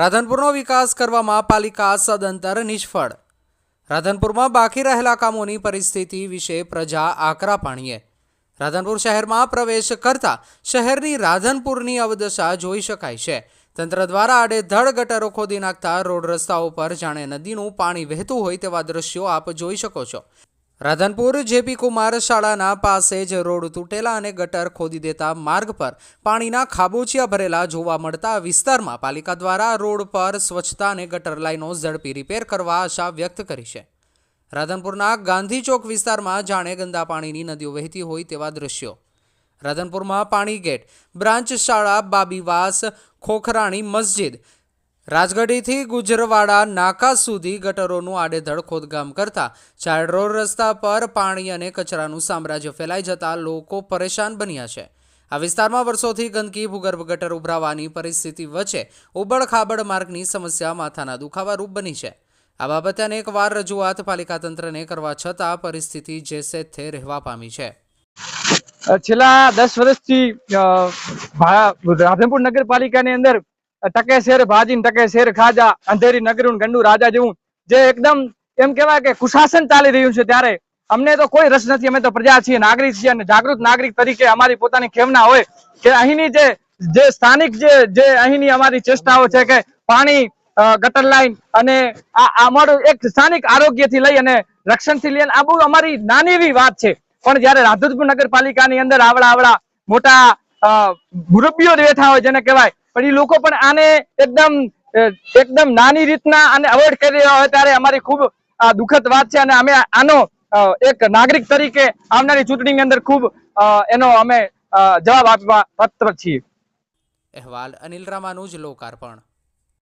રાધનપુરનો વિકાસ કરવામાં પાલિકા સદંતર નિષ્ફળ. રાધનપુરમાં બાકી રહેલા કામોની પરિસ્થિતિ વિશે પ્રજા આકરા પાણીએ. રાધનપુર શહેરમાં પ્રવેશ કરતા શહેરની રાધનપુરની અવદશા જોઈ શકાય છે. તંત્ર દ્વારા આડેધડ ગટરો ખોદી નાખતા રોડ રસ્તાઓ પર જાણે નદીનું પાણી વહેતું હોય તેવા દ્રશ્યો આપ જોઈ શકો છો. રાધનપુર જેપી કુમાર શાળાના પાસે જ રોડ તૂટેલા અને ગટર ખોદી દેતા માર્ગ પર પાણીના ખાબોચિયા ભરેલા જોવા મળતા વિસ્તારમાં પાલિકા દ્વારા રોડ પર સ્વચ્છતા અને ગટર લાઈનો ઝડપી રિપેર કરવા આશા વ્યક્ત કરી છે. રાધનપુરના ગાંધી ચોક વિસ્તારમાં જાણે ગંદા પાણીની નદીઓ વહેતી હોય તેવા દ્રશ્યો. રાધનપુરમાં પાણી ગેટ, બ્રાન્ચ શાળા, બાબીવાસ, ખોખરાણી મસ્જિદ રાજગઢીથી ગુજરવાડા, નાકા સુધી ગટરોનું આડેધડ ખોદકામ કરતા ચાર રોડ રસ્તા પર પાણી અને કચરાનું સામ્રાજ્ય ફેલાઈ જતા લોકો પરેશાન બન્યા છે. આ વિસ્તારમાં વર્ષોથી ગંદકી, ભૂગર્ભ ગટર ઉભરાવાની પરિસ્થિતિ વચ્ચે ઉબડ-ખાબડ માર્ગની સમસ્યા માથાના દુખાવા રૂપ બની છે. આ બાબતે અનેકવાર રજૂઆત પાલિકા તંત્રને કરવા છતાં પરિસ્થિતિ જેસે થે રહેવા પામી છે. છેલ્લા દસ વર્ષથી રાધનપુર નગરપાલિકાની અંદર ટકે શેર ભાજીન ટકે શેર ખાજા, અંધેરી નગરું ગંડુ રાજા જેવું. જે એકદમ એમ કહેવાય કે કુશાસન ચાલી રહ્યું છે ત્યારે અમને તો કોઈ રસ નથી, અમે તો પ્રજા છીએ, નાગરિક છીએ અને જાગૃત નાગરિક તરીકે અમારી પોતાની ખેવના હોય કે અહીંની જે જે સ્થાનિક જે જે અહીંની અમારી ચેષ્ટાઓ છે કે પાણી ગટર લાઈન અને આ અમારું એક સ્થાનિક આરોગ્યથી લઈ અને રક્ષણથી લઈને આ બહુ અમારી નાની એવી વાત છે. પણ જ્યારે રાધુતપુર નગરપાલિકાની અંદર આવડા આવડા મોટા મુરબ્બીઓ બેઠા હોય જેને કહેવાય પણ એ લોકો પણ આને એકદમ એકદમ નાની રીતના અને અવોઈડ કરી રહ્યા હોય ત્યારે અમારી ખૂબ દુઃખદ વાત છે અને અમે આનો એક નાગરિક તરીકે આવનારી ચૂંટણીની અંદર ખૂબ એનો અમે જવાબ આપવા તત્પર છીએ. અહેવાલ અનિલ રામાનુજ લોકાર્પણ.